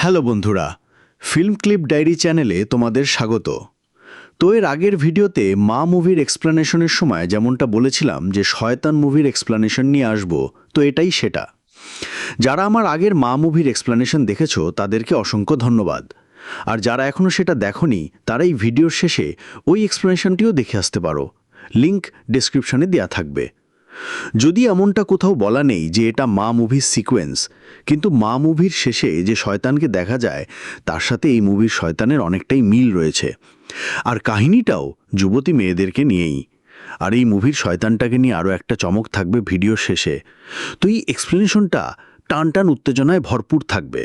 Hello বন্ধুরা, film clip diary চ্যানেলে তোমাদের স্বাগত। তো এর আগের ভিডিওতে মা মুভির এক্সপ্লানেশনের সময় যেমনটা বলেছিলাম যে শয়তান মুভির এক্সপ্লানেশন নিয়ে আসব, তো এটাই সেটা। যারা আমার আগের মা মুভির এক্সপ্লানেশন দেখেছ, তাদেরকে অসংখ্য ধন্যবাদ। আর যারা এখনও সেটা দেখনি তারা এই ভিডিওর শেষে ওই এক্সপ্লানেশনটিও দেখে আসতে পারো। লিংক ডেসক্রিপশনে দেওয়া থাকবে। যদি এমনটা কোথাও বলা নেই যে এটা মা মুভির সিকোয়েন্স, কিন্তু মা মুভির শেষে যে শয়তানকে দেখা যায়, তার সাথে এই মুভির শয়তানের অনেকটাই মিল রয়েছে। আর কাহিনীটাও যুবতী মেয়েদেরকে নিয়েই। আর এই মুভির শয়তানটাকে নিয়ে আরও একটা চমক থাকবে ভিডিওর শেষে। তো এই এক্সপ্লেনেশনটা টান টান উত্তেজনায় ভরপুর থাকবে।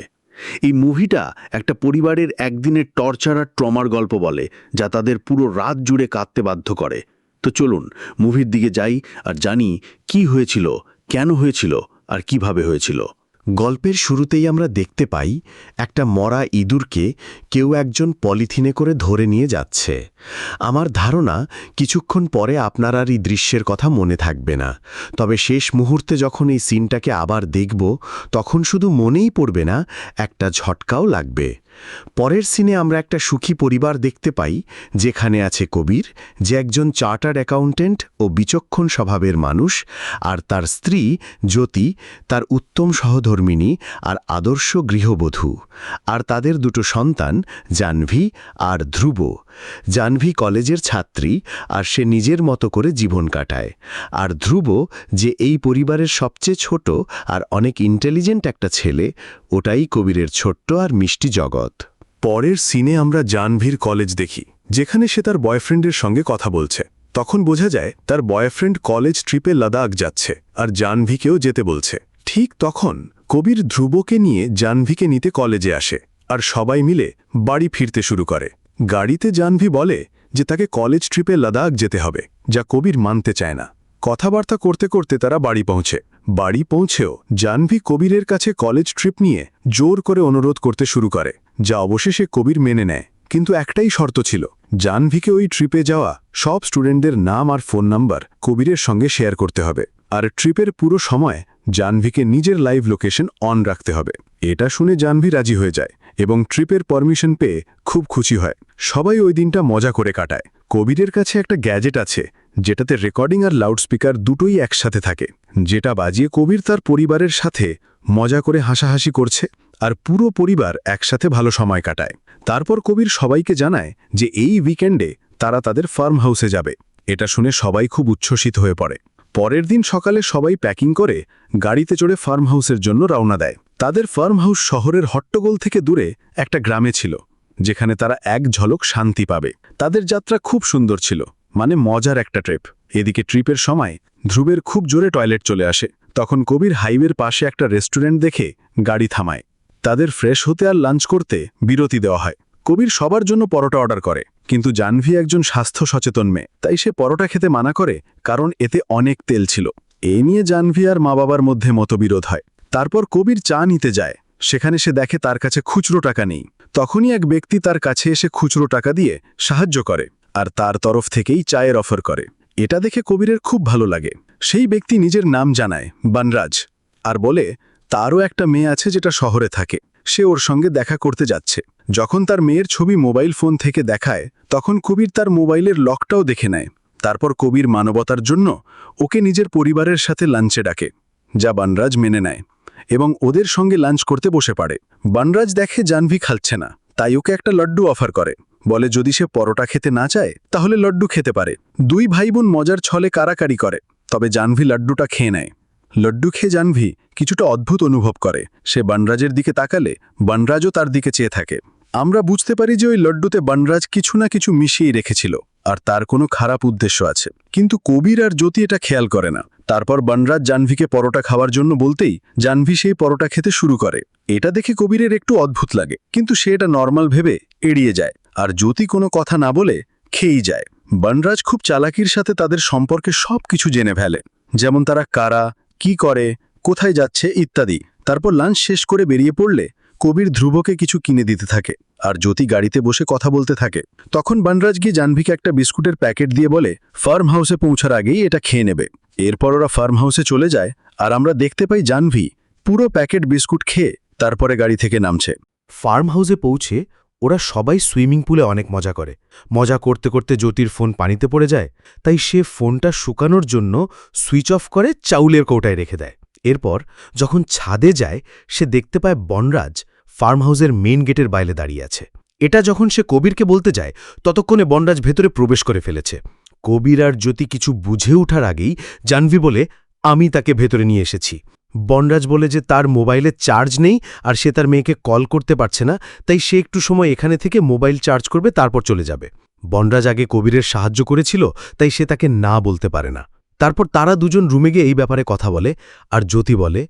এই মুভিটা একটা পরিবারের একদিনের টর্চার আর ট্রমার গল্প বলে, যা তাদের পুরো রাত জুড়ে কাঁদতে বাধ্য করে। তো চলুন মুভির দিকে যাই আর জানি কি হয়েছিল কেন হয়েছিল আর কীভাবে হয়েছিল। গল্পের শুরুতেই আমরা দেখতে পাই একটা মরা ইঁদুরকে কেউ একজন পলিথিনে করে ধরে নিয়ে যাচ্ছে। আমার ধারণা কিছুক্ষণ পরে আপনার আর এই দৃশ্যের কথা মনে থাকবে না। তবে শেষ মুহূর্তে যখন এই সিনটাকে আবার দেখব, তখন শুধু মনেই পড়বে না, একটা ঝটকাও লাগবে। পরের সিনে আমরা একটা সুখী পরিবার দেখতে পাই, যেখানে আছে কবির, যে একজন চার্টার্ড অ্যাকাউন্টেন্ট ও বিচক্ষণ স্বভাবের মানুষ, আর তার স্ত্রী, জ্যোতি, তার উত্তম সহধর্মিণী আর আদর্শ গৃহবধূ। আর তাদের দুটো সন্তান জাহ্নভী আর ধ্রুব। জাহ্নভী কলেজের ছাত্রী আর সে নিজের মতো করে জীবন কাটায়। আর ধ্রুব যে এই পরিবারের সবচেয়ে ছোট আর অনেক ইন্টেলিজেন্ট একটা ছেলে, ওটাই কবিরের ছোট্ট আর মিষ্টি জগৎ। পরের সিনে আমরা জানভীর কলেজ দেখি, যেখানে সে তার বয়ফ্রেন্ডের সঙ্গে কথা বলছে। তখন বোঝা যায়, তার বয়ফ্রেন্ড কলেজ ট্রিপে লাদাখ যাচ্ছে, আর জানভীকেও যেতে বলছে। ঠিক তখন কবির ধ্রুবকে নিয়ে জানভীকে নিতে কলেজে আসে আর সবাই মিলে বাড়ি ফিরতে শুরু করে। গাড়িতে জানভী বলে যে তাকে কলেজ ট্রিপে লাদাখ যেতে হবে, যা কবির মানতে চায় না। কথাবার্তা করতে করতে তারা বাড়ি পৌঁছে। বাড়ি পৌঁছেও জানভী কবিরের কাছে কলেজ ট্রিপ নিয়ে জোর করে অনুরোধ করতে শুরু করে, যা অবশেষে কবির মেনে নেয়। কিন্তু একটাই শর্ত ছিল জানভীকে ওই ট্রিপে যাওয়া সব স্টুডেন্টদের নাম আর ফোন নাম্বার কবিরের সঙ্গে শেয়ার করতে হবে। আর ট্রিপের পুরো সময় জানভীকে নিজের লাইভ লোকেশন অন রাখতে হবে। এটা শুনে জানভী রাজি হয়ে যায় এবং ট্রিপের পারমিশন পেয়ে খুব খুশি হয়। সবাই ওই দিনটা মজা করে কাটায়। কবিরের কাছে একটা গ্যাজেট আছে, যেটাতে রেকর্ডিং আর লাউডস্পিকার দুটোই একসাথে থাকে, যেটা বাজিয়ে কবির তার পরিবারের সাথে মজা করে হাসাহাসি করছে আর পুরো পরিবার একসাথে ভালো সময় কাটায়। তারপর কবির সবাইকে জানায় যে এই উইকেন্ডে তারা তাদের ফার্ম হাউসে যাবে। এটা শুনে সবাই খুব উচ্ছ্বসিত হয়ে পড়ে। পরের দিন সকালে সবাই প্যাকিং করে গাড়িতে চড়ে ফার্ম হাউসের জন্য রওনা দেয়। তাদের ফার্ম হাউস শহরের হট্টগোল থেকে দূরে একটা গ্রামে ছিল, যেখানে তারা এক ঝলক শান্তি পাবে। তাদের যাত্রা খুব সুন্দর ছিল মানে মজার একটা ট্রিপ। এদিকে ট্রিপের সময় ধ্রুবের খুব জোরে টয়লেট চলে আসে। তখন কবির হাইওয়ের পাশে একটা রেস্টুরেন্ট দেখে গাড়ি থামায়। তাদের ফ্রেশ হতে আর লাঞ্চ করতে বিরতি দেওয়া হয়। কবির সবার জন্য পরোটা অর্ডার করে। কিন্তু জাহ্নভী একজন স্বাস্থ্য সচেতন মেয়ে, তাই সে পরোটা খেতে মানা করে, কারণ এতে অনেক তেল ছিল। এ নিয়ে জাহ্নভী আর মা বাবার মধ্যে মতবিরোধ হয়। তারপর কবির চা নিতে যায়। সেখানে সে দেখে তার কাছে খুচরো টাকা নেই। তখনই এক ব্যক্তি তার কাছে এসে খুচরো টাকা দিয়ে সাহায্য করে আর তার তরফ থেকেই চায়ের অফার করে। এটা দেখে কবিরের খুব ভালো লাগে। সেই ব্যক্তি নিজের নাম জানায়, বানরাজ, আর বলে, তারও একটা মেয়ে আছে যেটা শহরে থাকে। সে ওর সঙ্গে দেখা করতে যাচ্ছে। যখন তার মেয়ের ছবি মোবাইল ফোন থেকে দেখায়, তখন কবির তার মোবাইলের লকটাও দেখে নেয়। তারপর কবির মানবতার জন্য ওকে নিজের পরিবারের সাথে লাঞ্চে ডাকে, যা বানরাজ মেনে নেয় এবং ওদের সঙ্গে লাঞ্চ করতে বসে পারে বানরাজ দেখে জানভি খাচ্ছে না, তাই ওকে একটা লড্ডু অফার করে। বলে, যদি সে পরোটা খেতে না চায়, তাহলে লড্ডু খেতে পারে। দুই ভাই বোন মজার ছলে কারাকারি করে, তবে জানভি লাড্ডুটা খেয়ে নেয়। লড্ডু খেয়ে জানভি কিছুটা অদ্ভুত অনুভব করে। সে বানরাজের দিকে তাকালে বানরাজও তার দিকে চেয়ে থাকে। আমরা বুঝতে পারি যে ওই লড্ডুতে বনরাজ কিছু না কিছু মিশিয়ে রেখেছিল, আর তার কোনো খারাপ উদ্দেশ্য আছে। কিন্তু কবির আর জ্যোতি এটা খেয়াল করে না। তারপর বনরাজ জানভিকে পরোটা খাওয়ার জন্য বলতেই জানভি সেই পরোটা খেতে শুরু করে। এটা দেখে কবিরের একটু অদ্ভুত লাগে, কিন্তু সে এটা নর্মাল ভেবে এড়িয়ে যায়, আর জ্যোতি কোনো কথা না বলে খেয়েই যায়। বনরাজ খুব চালাকির সাথে তাদের সম্পর্কে সব কিছু জেনে ফেলে, যেমন তারা কারা, কি করে, কোথায় যাচ্ছে ইত্যাদি। তারপর লাঞ্চ শেষ করে বেরিয়ে পড়লে কবির ধ্রুবকে কিছু কিনে দিতে থাকে, আর জ্যোতি গাড়িতে বসে কথা বলতে থাকে। তখন বানরাজ গিয়ে জাহ্নবীকে একটা বিস্কুটের প্যাকেট দিয়ে বলে, ফার্ম হাউসে পৌঁছার আগেই এটা খেয়ে নেবে। এরপর ওরা ফার্ম হাউসে চলে যায়, আর আমরা দেখতে পাই জাহ্নবী পুরো প্যাকেট বিস্কুট খেয়ে তারপরে গাড়ি থেকে নামছে। ফার্ম হাউসে পৌঁছে ওরা সবাই সুইমিং পুলে অনেক মজা করে। মজা করতে করতে জ্যোতির ফোন পানিতে পড়ে যায়, তাই সে ফোনটা শুকানোর জন্য সুইচ অফ করে চাউলের কৌটায় রেখে দেয়। এরপর যখন ছাদে যায়, সে দেখতে পায় বনরাজ ফার্ম হাউসের মেইন গেটের বাইরে দাঁড়িয়ে আছে। এটা যখন সে কবিরকে বলতে যায়, ততক্ষণে বনরাজ ভেতরে প্রবেশ করে ফেলেছে। কবির আর জ্যোতি কিছু বুঝে ওঠার আগেই জানভি বলে, আমি তাকে ভেতরে নিয়ে এসেছি। বনরাজ বলে যে তার মোবাইলে চার্জ নেই আর সে তার মেয়েকে কল করতে পারছে না, তাই সে একটু সময় এখানে থেকে মোবাইল চার্জ করবে, তারপর চলে যাবে। বনরাজ আগে কবিরের সাহায্য করেছিল, তাই সে তাকে না বলতে পারে না। তারপর তারা দুজন রুমে গিয়ে এই ব্যাপারে কথা বলে, আর জ্যোতি বলে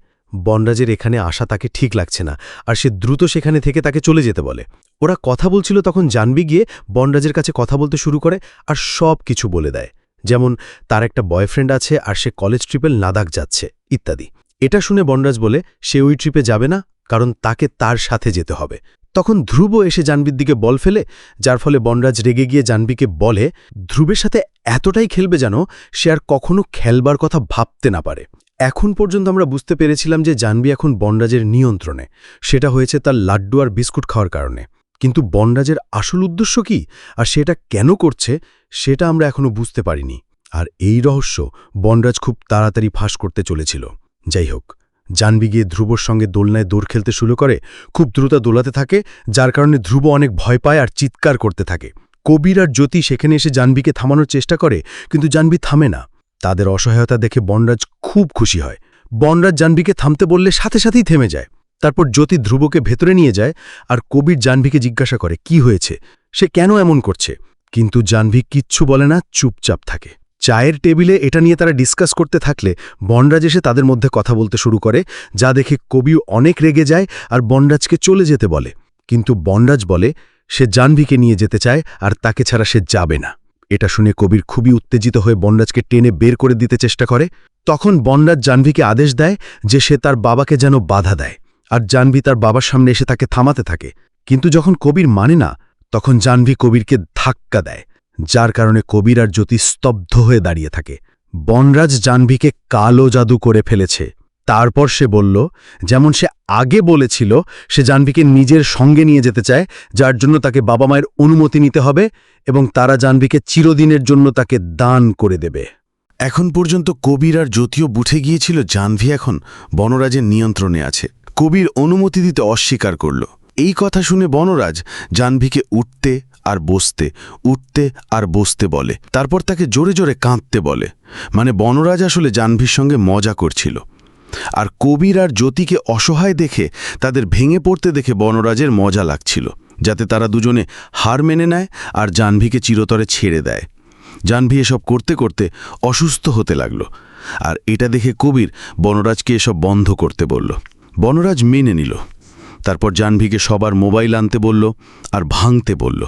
বনরাজের এখানে আসা তাকে ঠিক লাগছে না, আর সে দ্রুত সেখানে থেকে তাকে চলে যেতে বলে। ওরা কথা বলছিল তখন জানবি গিয়ে বনরাজের কাছে কথা বলতে শুরু করে আর সব কিছু বলে দেয়। যেমন, তার একটা বয়ফ্রেন্ড আছে আর সে কলেজ ট্রিপে লাদাখ যাচ্ছে, ইত্যাদি। এটা শুনে বনরাজ বলে, সে ওই ট্রিপে যাবে না, কারণ তাকে তার সাথে যেতে হবে। তখন ধ্রুব এসে জানবির দিকে বল ফেলে, যার ফলে বনরাজ রেগে গিয়ে জানবিকে বলে, ধ্রুবের সাথে এতটাই খেলবে যেন সে আর কখনো খেলবার কথা ভাবতে না পারে। এখন পর্যন্ত আমরা বুঝতে পেরেছিলাম যে জানবি এখন বনরাজের নিয়ন্ত্রণে। সেটা হয়েছে তার লাড্ডু আর বিস্কুট খাওয়ার কারণে। কিন্তু বনরাজের আসল উদ্দেশ্য কি? আর সেটা কেন করছে? সেটা আমরা এখনও বুঝতে পারিনি। আর এই রহস্য বনরাজ খুব তাড়াতাড়ি ফাঁস করতে চলেছিল। যাই হোক জানবি গিয়ে ধ্রুবর সঙ্গে দোলনায় দৌড় খেলতে শুরু করে, খুব দ্রুত দোলাতে থাকে, যার কারণে ধ্রুব অনেক ভয় পায় আর চিৎকার করতে থাকে। কবির আর জ্যোতি সেখানে এসে জানবিকে থামানোর চেষ্টা করে, কিন্তু জানবি থামে না। তাদের অসহায়তা দেখে বনরাজ খুব খুশি হয়। বনরাজ জানবিকে থামতে বললে সাথে সাথেই থেমে যায়। তারপর জ্যোতি ধ্রুবকে ভেতরে নিয়ে যায় আর কবির জানভিকে জিজ্ঞাসা করে, কি হয়েছে? সে কেন এমন করছে? কিন্তু জানভি কিচ্ছু বলে না, চুপচাপ থাকে। চায়ের টেবিলে এটা নিয়ে তারা ডিসকাস করতে থাকলে বনরাজ এসে তাদের মধ্যে কথা বলতে শুরু করে, যা দেখে কবিও অনেক রেগে যায় আর বনরাজকে চলে যেতে বলে। কিন্তু বনরাজ বলে, সে জানভিকে নিয়ে যেতে চায় আর তাকে ছাড়া সে যাবে না। এটা শুনে কবির খুবই উত্তেজিত হয়ে বনরাজকে টেনে বের করে দিতে চেষ্টা করে। তখন বনরাজ জানভিকে আদেশ দেয় যে সে তার বাবাকে যেন বাধা দেয় আর জানভি তার বাবার সামনে এসে তাকে থামাতে থাকে। কিন্তু যখন কবির মানে না, তখন জানভি কবিরকে ধাক্কা দেয়, যার কারণে কবির আর জ্যোতি স্তব্ধ হয়ে দাঁড়িয়ে থাকে। বনরাজ জানভিকে কালো জাদু করে ফেলেছে। তারপর সে বলল, যেমন সে আগে বলেছিল, সে জানভিকে নিজের সঙ্গে নিয়ে যেতে চায়, যার জন্য তাকে বাবা মায়ের অনুমতি নিতে হবে এবং তারা জানভিকে চিরদিনের জন্য তাকে দান করে দেবে। এখন পর্যন্ত কবির আর জ্যোতিও বুঠে গিয়েছিল জাহ্নভী এখন বনরাজের নিয়ন্ত্রণে আছে। কবির অনুমতি দিতে অস্বীকার করল। এই কথা শুনে বনরাজ জাহ্নভীকে উঠতে আর বসতে, উঠতে আর বসতে বলে। তারপর তাকে জোরে জোরে কাঁদতে বলে। মানে বনরাজ আসলে জাহ্নভীর সঙ্গে মজা করছিল। আর কবির আর জ্যোতিকে অসহায় দেখে, তাদের ভেঙে পড়তে দেখে বনরাজের মজা লাগছিল, যাতে তারা দুজনে হার মেনে নেয় আর জাহ্নভীকে চিরতরে ছেড়ে দেয়। জাহ্নভী এসব করতে করতে অসুস্থ হতে লাগল, আর এটা দেখে কবির বনরাজকে এসব বন্ধ করতে বলল। বনরাজ মেনে নিল, তারপর জাহ্নভীকে সবার মোবাইল আনতে বলল আর ভাঙতে বলল।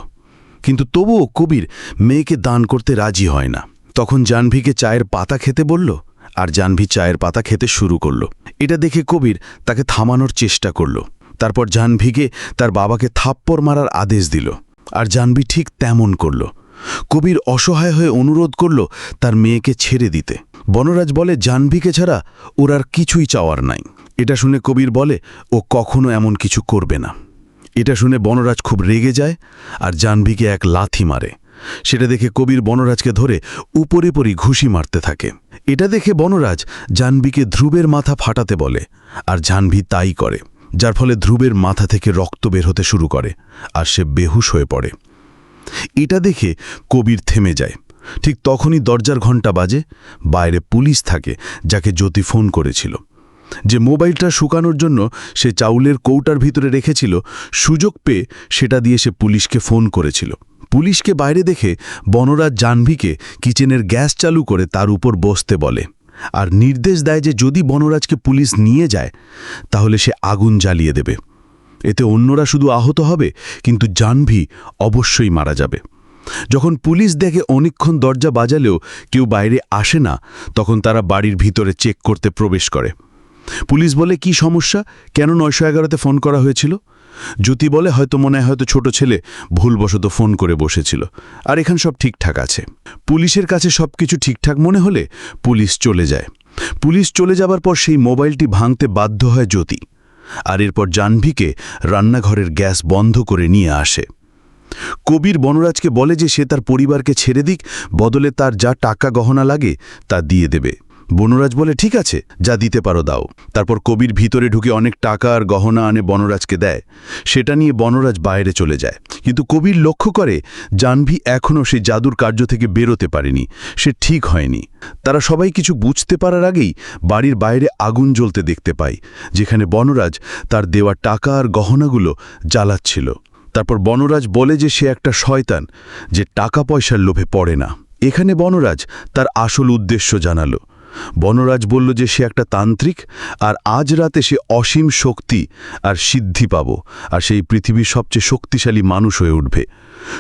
কিন্তু তবুও কবির মেয়েকে দান করতে রাজি হয় না। তখন জাহ্নভীকে চায়ের পাতা খেতে বলল আর জাহ্নভী চায়ের পাতা খেতে শুরু করল। এটা দেখে কবির তাকে থামানোর চেষ্টা করল। তারপর জাহ্নভীকে তার বাবাকে থাপ্পড় মারার আদেশ দিল। আর জাহ্নভী ঠিক তেমন করল। কবির অসহায় হয়ে অনুরোধ করল তার মেয়েকে ছেড়ে দিতে। বনরাজ বলে জাহ্নভীকে ছাড়া ওর আর কিছুই চাওয়ার নাই। এটা শুনে কবির বলে, ও কখনো এমন কিছু করবে না। এটা শুনে বনরাজ খুব রেগে যায় আর জাহ্নভীকে এক লাথি মারে। সেটা দেখে কবির বনরাজকে ধরে উপরে পরি ঘুষি মারতে থাকে। এটা দেখে বনরাজ জাহ্নবীকে ধ্রুবের মাথা ফাটাতে বলে, আর জাহ্নভী তাই করে, যার ফলে ধ্রুবের মাথা থেকে রক্ত বের হতে শুরু করে, আর সে বেহুশ হয়ে পড়ে। এটা দেখে কবির থেমে যায়। ঠিক তখনই দরজার ঘণ্টা বাজে, বাইরে পুলিশ থাকে যাকে জ্যোতি ফোন করেছিল। যে মোবাইলটা শুকানোর জন্য সে চাউলের কৌটার ভিতরে রেখেছিল, সুযোগ পেয়ে সেটা দিয়ে সে পুলিশকে ফোন করেছিল। পুলিশকে বাইরে দেখে বনরাজ জাহ্নবীকে কিচেনের গ্যাস চালু করে তার উপর বসতে বলে, আর নির্দেশ দেয় যে যদি বনরাজকে পুলিশ নিয়ে যায়, তাহলে সে আগুন জ্বালিয়ে দেবে। এতে অন্যরা শুধু আহত হবে, কিন্তু জাহ্নবী অবশ্যই মারা যাবে। যখন পুলিশ দেখে অনেকক্ষণ দরজা বাজালেও কেউ বাইরে আসে না, তখন তারা বাড়ির ভিতরে চেক করতে প্রবেশ করে। পুলিশ বলে, কি সমস্যা? কেন নয়শো এগারোতে ফোন করা হয়েছিল? জ্যোতি বলে, হয়তো মনে হয় হয়তো ছোট ছেলে। ভুলবশত ফোন করে বসেছিল। আর এখান সব ঠিকঠাক আছে। পুলিশের কাছে সব কিছু ঠিকঠাক মনে হলে পুলিশ চলে যায়। পুলিশ চলে যাবার পর সেই মোবাইলটি ভাঙতে বাধ্য হয় জ্যোতি। আর এরপর জাহ্নবীকে রান্নাঘরের গ্যাস বন্ধ করে নিয়ে আসে। কবির বনরাজকে বলে যে, সে তার পরিবারকে ছেড়ে দিক, বদলে তার যা টাকা গহনা লাগে তা দিয়ে দেবে। বনরাজ বলে, ঠিক আছে, যা দিতে পারো দাও। তারপর কবির ভিতরে ঢুকে অনেক টাকা আর গহনা আনে বনরাজকে দেয়। সেটা নিয়ে বনরাজ বাইরে চলে যায়। কিন্তু কবির লক্ষ্য করে, জাহ্নবী এখনও সেই জাদুর কার্য থেকে বেরোতে পারেনি। সে ঠিক হয়নি। তারা সবাই কিছু বুঝতে পারার আগেই বাড়ির বাইরে আগুন জ্বলতে দেখতে পায়, যেখানে বনরাজ তার দেওয়া টাকা আর গহনাগুলো জ্বালাচ্ছিল। তারপর বনরাজ বলে যে সে একটা শয়তান, যে টাকা পয়সার লোভে পড়ে না। এখানে বনরাজ তার আসল উদ্দেশ্য জানালো। বনরাজ বলল যে সে একটা তান্ত্রিক, আর আজ রাতে সে অসীম শক্তি আর সিদ্ধি পাব, আর সেই পৃথিবীর সবচেয়ে শক্তিশালী মানুষ হয়ে উঠবে।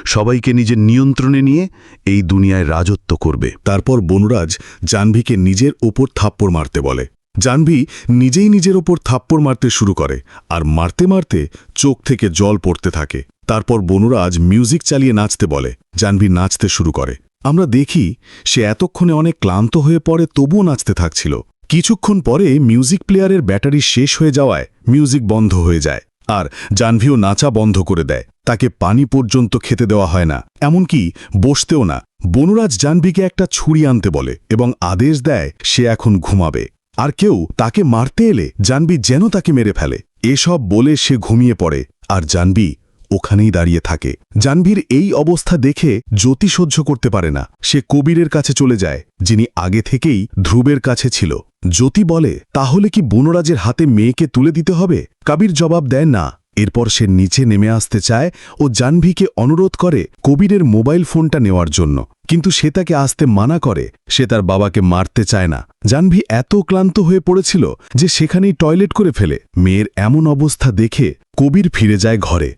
সবাইকে নিজের নিয়ন্ত্রণে নিয়ে এই দুনিয়ায় রাজত্ব করবে। তারপর বনরাজ জাহ্নবীকে নিজের ওপর থাপ্পড় মারতে বলে। জাহ্নবী নিজেই নিজের ওপর থাপ্পড় মারতে শুরু করে, আর মারতে মারতে চোখ থেকে জল পড়তে থাকে। তারপর বনরাজ মিউজিক চালিয়ে নাচতে বলে। জাহ্নবী নাচতে শুরু করে। আমরা দেখি সে এতক্ষণে অনেক ক্লান্ত হয়ে পড়ে তবুও নাচতে থাকছিল। কিছুক্ষণ পরে মিউজিক প্লেয়ারের ব্যাটারি শেষ হয়ে যাওয়ায় মিউজিক বন্ধ হয়ে যায় আর জাহ্নবীও নাচা বন্ধ করে দেয়। তাকে পানি পর্যন্ত খেতে দেওয়া হয় না। এমনকি বসতেও না। বনরাজ জাহ্নবীকে একটা ছুরি আনতে বলে এবং আদেশ দেয় সে এখন ঘুমাবে। আর কেউ তাকে মারতে এলে জানবি যেন তাকে মেরে ফেলে। এসব বলে সে ঘুমিয়ে পড়ে। আর জানবি ওখানেই দাঁড়িয়ে থাকে। জানভীর এই অবস্থা দেখে জ্যোতি সহ্য করতে পারে না। সে কবিরের কাছে চলে যায়, যিনি আগে থেকেই ধ্রুবের কাছে ছিল। জ্যোতি বলে, তাহলে কি বনরাজের হাতে মেয়েকে তুলে দিতে হবে? কবির জবাব দেয়, না। এরপর সে নিচে নেমে আসতে চায় ও জাহ্নবীকে অনুরোধ করে কবিরের মোবাইল ফোনটা নেওয়ার জন্য। কিন্তু সে তাকে আসতে মানা করে, সে তার বাবাকে মারতে চায় না। জাহ্নবী এত ক্লান্ত হয়ে পড়েছিল যে সেখানেই টয়লেট করে ফেলে। মেয়ের এমন অবস্থা দেখে কবির ফিরে যায় ঘরে।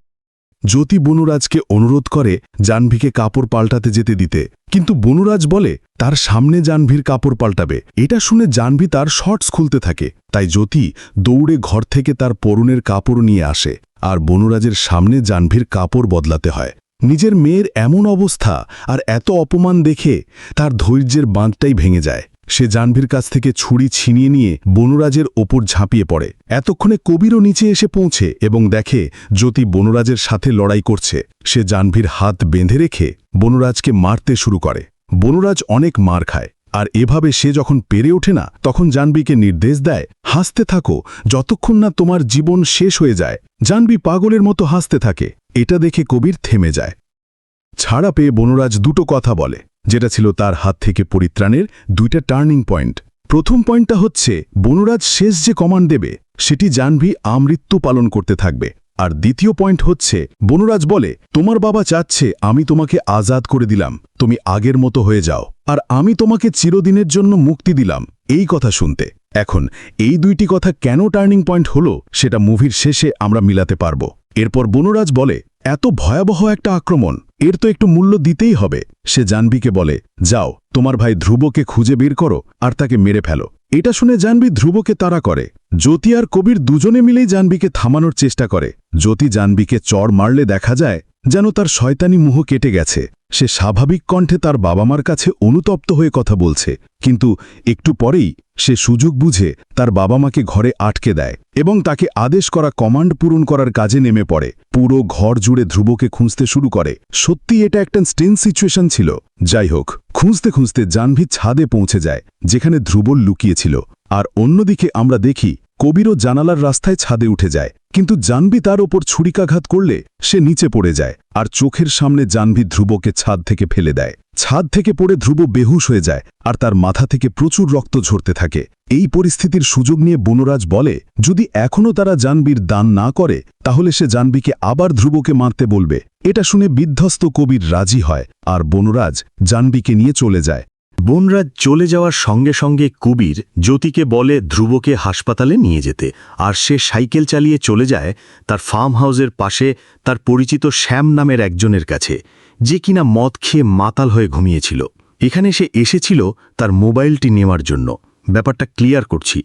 জ্যোতি বনুরাজকে অনুরোধ করে জাহ্নবীকে কাপড় পাল্টাতে যেতে দিতে। কিন্তু বনুরাজ বলে, তার সামনে জাহ্নবীর কাপড় পাল্টাবে। এটা শুনে জাহ্নবী তার শর্টস খুলতে থাকে। তাই জ্যোতি দৌড়ে ঘর থেকে তার পরনের কাপড় নিয়ে আসে আর বনুরাজের সামনে জাহ্নবীর কাপড় বদলাতে হয়। নিজের মেয়ের এমন অবস্থা আর এত অপমান দেখে তার ধৈর্যের বাঁধটাই ভেঙে যায়। সে জাহ্নবীর কাছ থেকে ছুরি ছিনিয়ে নিয়ে বনুরাজের ওপর ঝাঁপিয়ে পড়ে। এতক্ষণে কবিরও নিচে এসে পৌঁছে এবং দেখে জ্যোতি বনুরাজের সাথে লড়াই করছে। সে জাহ্নবীর হাত বেঁধে রেখে বনুরাজকে মারতে শুরু করে। বনুরাজ অনেক মার খায়। আর এভাবে সে যখন পেরে ওঠে না, তখন জাহ্নবীকে নির্দেশ দেয়, হাসতে থাকো, যতক্ষণ না তোমার জীবন শেষ হয়ে যায়। জাহ্নবী পাগলের মতো হাসতে থাকে। এটা দেখে কবির থেমে যায়। ছাড়া পেয়ে বনরাজ দুটো কথা বলে। যেটা ছিল তার হাত থেকে পরিত্রাণের দুইটা টার্নিং পয়েন্ট। প্রথম পয়েন্টটা হচ্ছে, বনরাজ শেষ যে কমান্ড দেবে, সেটি জাহ্নবী আমৃত্যু পালন করতে থাকবে। আর দ্বিতীয় পয়েন্ট হচ্ছে, বনরাজ বলে, তোমার বাবা চাচ্ছে আমি তোমাকে আজাদ করে দিলাম, তুমি আগের মতো হয়ে যাও, আর আমি তোমাকে চিরদিনের জন্য মুক্তি দিলাম। এই কথা শুনতে। এখন, এই দুইটি কথা কেন টার্নিং পয়েন্ট হলো, সেটা মুভির শেষে আমরা মিলাতে পারব। এরপর বনরাজ বলে, এত ভয়াবহ একটা আক্রমণ এর তো একটু মূল্য দিতেই হবে। সে জানবিকে বলে, যাও, তোমার ভাই ধ্রুবকে খুঁজে বের করো আর তাকে মেরে ফেলো। এটা শুনে জানবি ধ্রুবকে তারা করে। জ্যোতি আর কবির দুজনে মিলেই জানবিকে থামানোর চেষ্টা করে। জ্যোতি জানবিকে চড় মারলে দেখা যায় যেন তার শয়তানি মুহ কেটে গেছে। সে স্বাভাবিক কণ্ঠে তার বাবা মার কাছে অনুতপ্ত হয়ে কথা বলছে, কিন্তু একটু পরেই সে সুযোগ বুঝে তার বাবা মাকে ঘরে আটকে দেয় এবং তাকে আদেশ করা কমান্ড পূরণ করার কাজে নেমে পড়ে। পুরো ঘর জুড়ে ধ্রুবকে খুঁজতে শুরু করে। সত্যি এটা একটা স্টেন সিচুয়েশন ছিল। যাই হোক, খুঁজতে খুঁজতে জাহ্নভী ছাদে পৌঁছে যায়, যেখানে ধ্রুব লুকিয়েছিল। আর অন্যদিকে আমরা দেখি কবিরও জানালার রাস্তায় ছাদে উঠে যায়, কিন্তু জানবি তার ওপর ছুরিকাঘাত করলে সে নিচে পড়ে যায় আর চোখের সামনে জানবি ধ্রুবকে ছাদ থেকে ফেলে দেয়। ছাদ থেকে পড়ে ধ্রুব বেহুশ হয়ে যায় আর তার মাথা থেকে প্রচুর রক্ত ঝরতে থাকে। এই পরিস্থিতির সুযোগ নিয়ে বনরাজ বলে, যদি এখনও তারা জানবীর দান না করে, তাহলে সে জানবীকে আবার ধ্রুবকে মারতে বলবে। এটা শুনে বিধ্বস্ত কবির রাজি হয় আর বনরাজ জানবীকে নিয়ে চলে যায়। বনরাজ চলে যাওয়ার সঙ্গে সঙ্গে কুবির জ্যোতিকে বলে ধ্রুবকে হাসপাতালে নিয়ে যেতে, আর সে সাইকেল চালিয়ে চলে যায় তার ফার্ম হাউসের পাশে তার পরিচিত শ্যাম নামের একজনের কাছে, যে কিনা মদ খেয়ে মাতাল হয়ে ঘুমিয়েছিল। এখানে সে এসেছিল তার মোবাইলটি নেওয়ার জন্য। ব্যাপারটা ক্লিয়ার করছি।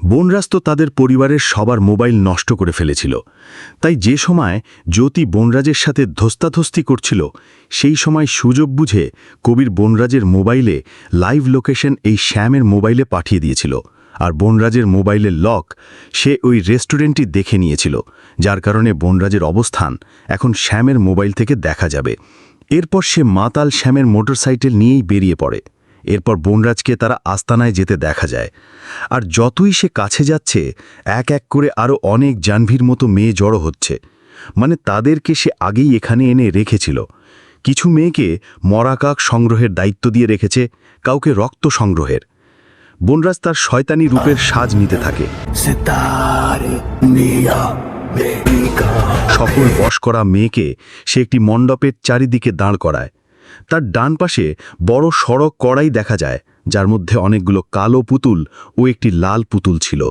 বনরাজ তো তাদের পরিবারের সবার মোবাইল নষ্ট করে ফেলেছিল। তাই যে সময় জ্যোতি বনরাজের সাথে ধস্তাধস্তি করছিল, সেই সময় সুযোগ বুঝে কবির বনরাজের মোবাইলে লাইভ লোকেশন এই শ্যামের মোবাইলে পাঠিয়ে দিয়েছিল। আর বনরাজের মোবাইলের লক সে ওই রেস্টুরেন্টটি দেখে নিয়েছিল, যার কারণে বনরাজের অবস্থান এখন শ্যামের মোবাইল থেকে দেখা যাবে। এরপর সে মাতাল শ্যামের মোটরসাইকেল নিয়েই বেরিয়ে পড়ে। এরপর বনরাজকে তারা আস্তানায় যেতে দেখা যায়। আর যতই সে কাছে যাচ্ছে এক এক করে আরও অনেক জানভির মতো মেয়ে জড়ো হচ্ছে। মানে তাদেরকে সে আগেই এখানে এনে রেখেছিল। কিছু মেয়েকে মরাকাক সংগ্রহের দায়িত্ব দিয়ে রেখেছে কাউকে রক্ত সংগ্রহের। বনরাজ তার শয়তানি রূপের সাজ নিতে থাকে। সকল বশ করা মেয়েকে সে একটি মণ্ডপের চারিদিকে দাঁড় করায়। তার ডান পাশে বড় সড়ক কড়াই দেখা যায়, যার মধ্যে অনেকগুলো কালো পুতুল ও একটি লাল পুতুল ছিল।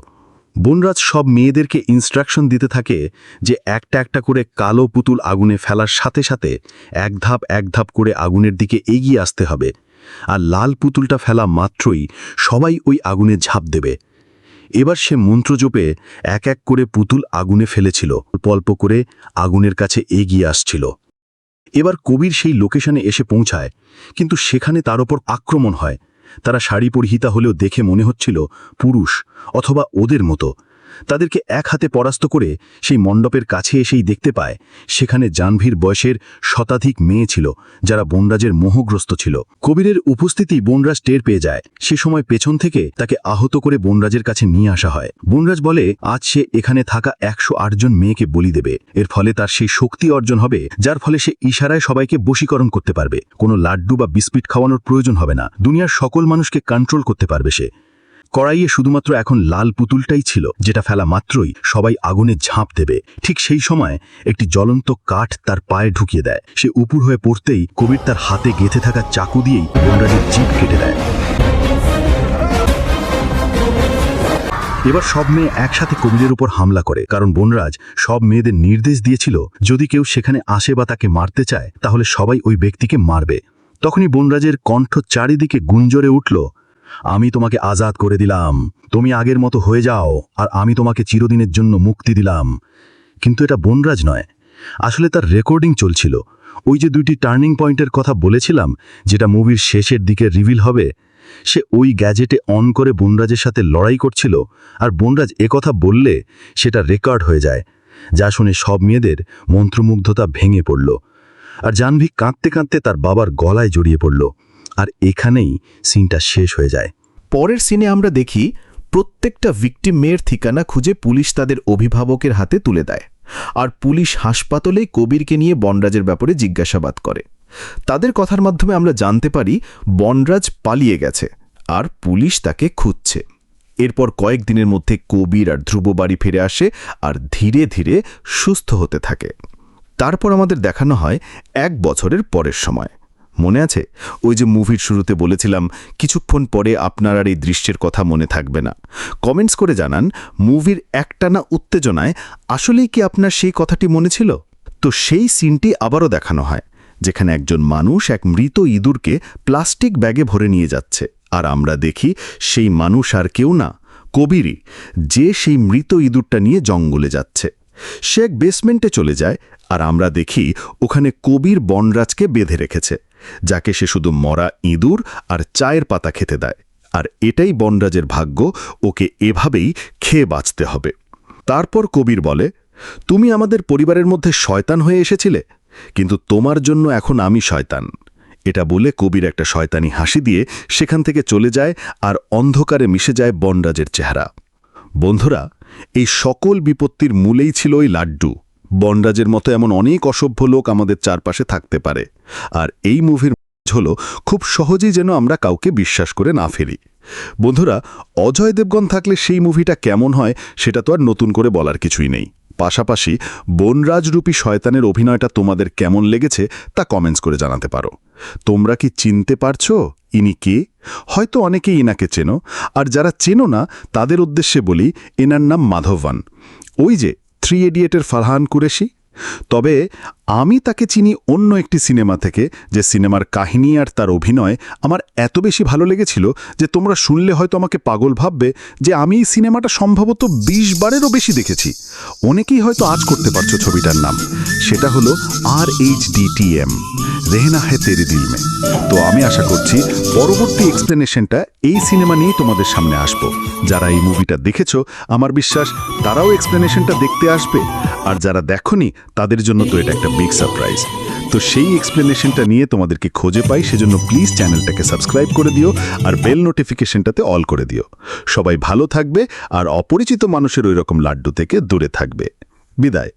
বনরাজ সব মেয়েদেরকে ইনস্ট্রাকশন দিতে থাকে যে একটা একটা করে কালো পুতুল আগুনে ফেলার সাথে সাথে এক ধাপ এক ধাপ করে আগুনের দিকে এগিয়ে আসতে হবে। আর লাল পুতুলটা ফেলা মাত্রই সবাই ওই আগুনে ঝাঁপ দেবে। এবার সে মন্ত্র জপে এক এক করে পুতুল আগুনে ফেলেছিল, অল্প অল্প করে আগুনের কাছে এগিয়ে আসছিল। এবার কবির সেই লোকেশনে এসে পৌঁছায়, কিন্তু সেখানে তার ওপর আক্রমণ হয়। তারা শাড়ি পরিহিতা হলেও দেখে মনে হচ্ছিল পুরুষ অথবা ওদের মতো। তাদেরকে এক হাতে পরাস্ত করে সেই মণ্ডপের কাছে এসেই দেখতে পায়, সেখানে জানভীর বয়সের শতাধিক মেয়ে ছিল, যারা বনরাজের মোহগ্রস্ত ছিল। কবিরের উপস্থিতি বনরাজ টের পেয়ে যায়। সে সময় পেছন থেকে তাকে আহত করে বনরাজের কাছে নিয়ে আসা হয়। বনরাজ বলে, আজ সে এখানে থাকা একশো আট জন মেয়েকে বলি দেবে। এর ফলে তার সেই শক্তি অর্জন হবে, যার ফলে সে ইশারায় সবাইকে বশীকরণ করতে পারবে। কোনো লাড্ডু বা বিস্পিট খাওয়ানোর প্রয়োজন হবে না। দুনিয়ার সকল মানুষকে কন্ট্রোল করতে পারবে সে। কড়াইয়ে শুধুমাত্র এখন লাল পুতুলটাই ছিল, যেটা ফেলা মাত্রই সবাই আগুনে ঝাঁপ দেবে। ঠিক সেই সময় একটি জ্বলন্ত কাঠ তার পায়ে ঢুকিয়ে দেয়। সে উপুর হয়ে পড়তেই কবির তার হাতে গেঁথে থাকা চাকু দিয়েই বনরাজের জিপ কেটে দেয়। এবার সব মেয়ে একসাথে কবিরের উপর হামলা করে, কারণ বনরাজ সব মেয়েদের নির্দেশ দিয়েছিল, যদি কেউ সেখানে আসে বা তাকে মারতে চায়, তাহলে সবাই ওই ব্যক্তিকে মারবে। তখনই বনরাজের কণ্ঠ চারিদিকে গুঞ্জরে উঠল আমি তোমাকে আজাদ করে দিলাম। তুমি আগের মতো হয়ে যাও, আর আমি তোমাকে চিরদিনের জন্য মুক্তি দিলাম। কিন্তু এটা বনরাজ নয়। আসলে তার রেকর্ডিং চলছিল। ওই যে দুইটি টার্নিং পয়েন্টের কথা বলেছিলাম, যেটা মুভির শেষের দিকে রিভিল হবে, সে ওই গ্যাজেটে অন করে বনরাজের সাথে লড়াই করছিল, আর বনরাজ একথা বললে সেটা রেকর্ড হয়ে যায়। যা শুনে সব মেয়েদের মন্ত্রমুগ্ধতা ভেঙে পড়ল। আর জাহ্নবী কাঁদতে কাঁদতে তার বাবার গলায় জড়িয়ে পড়ল। আর এখানেই সিনটা শেষ হয়ে যায়। পরের সিনে আমরা দেখি প্রত্যেকটা ভিকটিম মেয়ের ঠিকানা খুঁজে পুলিশ তাদের অভিভাবকের হাতে তুলে দেয়। আর পুলিশ হাসপাতালে কবিরকে নিয়ে বনরাজের ব্যাপারে জিজ্ঞাসাবাদ করে। তাদের কথার মাধ্যমে আমরা জানতে পারি বনরাজ পালিয়ে গেছে আর পুলিশ তাকে খুঁজছে। এরপর কয়েকদিনের মধ্যে কবির আর ধ্রুব বাড়ি ফিরে আসে আর ধীরে ধীরে সুস্থ হতে থাকে। তারপর আমাদের দেখানো হয় এক বছরের পরের সময়। মনে আছে? ওই যে মুভির শুরুতে বলেছিলাম, কিছুক্ষণ পরে আপনার আর এই দৃশ্যের কথা মনে থাকবে না। কমেন্টস করে জানান, মুভির একটানা উত্তেজনায় আসলেই কি আপনার সেই কথাটি মনে ছিল? তো সেই সিনটি আবারও দেখানো হয়, যেখানে একজন মানুষ এক মৃত ইঁদুরকে প্লাস্টিক ব্যাগে ভরে নিয়ে যাচ্ছে। আর আমরা দেখি সেই মানুষ আর কেউ না, কবিরই, যে সেই মৃত ইঁদুরটা নিয়ে জঙ্গলে যাচ্ছে। সে এক বেসমেন্টে চলে যায়, আর আমরা দেখি ওখানে কবির বনরাজকে বেঁধে রেখেছে। যাকে সে শুধু মরা ইঁদুর আর চায়ের পাতা খেতে দেয়। আর এটাই বনরাজের ভাগ্য, ওকে এভাবেই খেয়ে বাঁচতে হবে। তারপর কবির বলে, তুমি আমাদের পরিবারের মধ্যে শয়তান হয়ে এসেছিলে, কিন্তু তোমার জন্য এখন আমি শয়তান। এটা বলে কবির একটা শয়তানি হাসি দিয়ে সেখান থেকে চলে যায় আর অন্ধকারে মিশে যায় বনরাজের চেহারা। বন্ধুরা, এই সকল বিপত্তির মূলেই ছিল ওই লাড্ডু। বনরাজের মতো এমন অনেক অসভ্য লোক আমাদের চারপাশে থাকতে পারে। আর এই মুভির হল খুব সহজেই যেন আমরা কাউকে বিশ্বাস করে না ফেলি। বন্ধুরা, অজয় দেবগণ থাকলে সেই মুভিটা কেমন হয় সেটা তো আর নতুন করে বলার কিছুই নেই। পাশাপাশি বনরাজরূপী শয়তানের অভিনয়টা তোমাদের কেমন লেগেছে তা কমেন্টস করে জানাতে পারো। তোমরা কি চিনতে পারছ? ইনি কে? হয়তো অনেকেই ইনাকে চেনো। আর যারা চেনো না, তাদের উদ্দেশ্যে বলি, এনার নাম মাধবান। ওই যে থ্রি এডিয়েটের ফারহান কুরেশি। তবে আমি তাকে চিনি অন্য একটি সিনেমা থেকে, যে সিনেমার কাহিনী আর তার অভিনয় আমার এত বেশি ভালো লেগেছিল যে তোমরা শুনলে হয়তো আমাকে পাগল ভাববে যে আমি এই সিনেমাটা সম্ভবত বিশ বারেরও বেশি দেখেছি। অনেকেই হয়তো আজ করতে পারছ ছবিটার নাম। সেটা হলো R H DTM Rehna Hai Tere Dil Mein. তো আমি আশা করছি পরবর্তী এক্সপ্লেনেশনটা এই সিনেমা নিয়েই তোমাদের সামনে আসব। যারা এই মুভিটা দেখেছ, আমার বিশ্বাস তারাও এক্সপ্লেনেশনটা দেখতে আসবে। আর যারা দেখনি, তাদের জন্য তো এটা একটা বিগ সারপ্রাইজ তো সেই এক্সপ্লেনেশনটা নিয়ে তোমাদেরকে খুঁজে পাই, সেজন্য প্লিজ চ্যানেলটাকে সাবস্ক্রাইব করে দিও আর বেল নোটিফিকেশনটাতে অল করে দিও। সবাই ভালো থাকবে আর অপরিচিত মানুষের ওই রকম লাড্ডু থেকে দূরে থাকবে। বিদায়।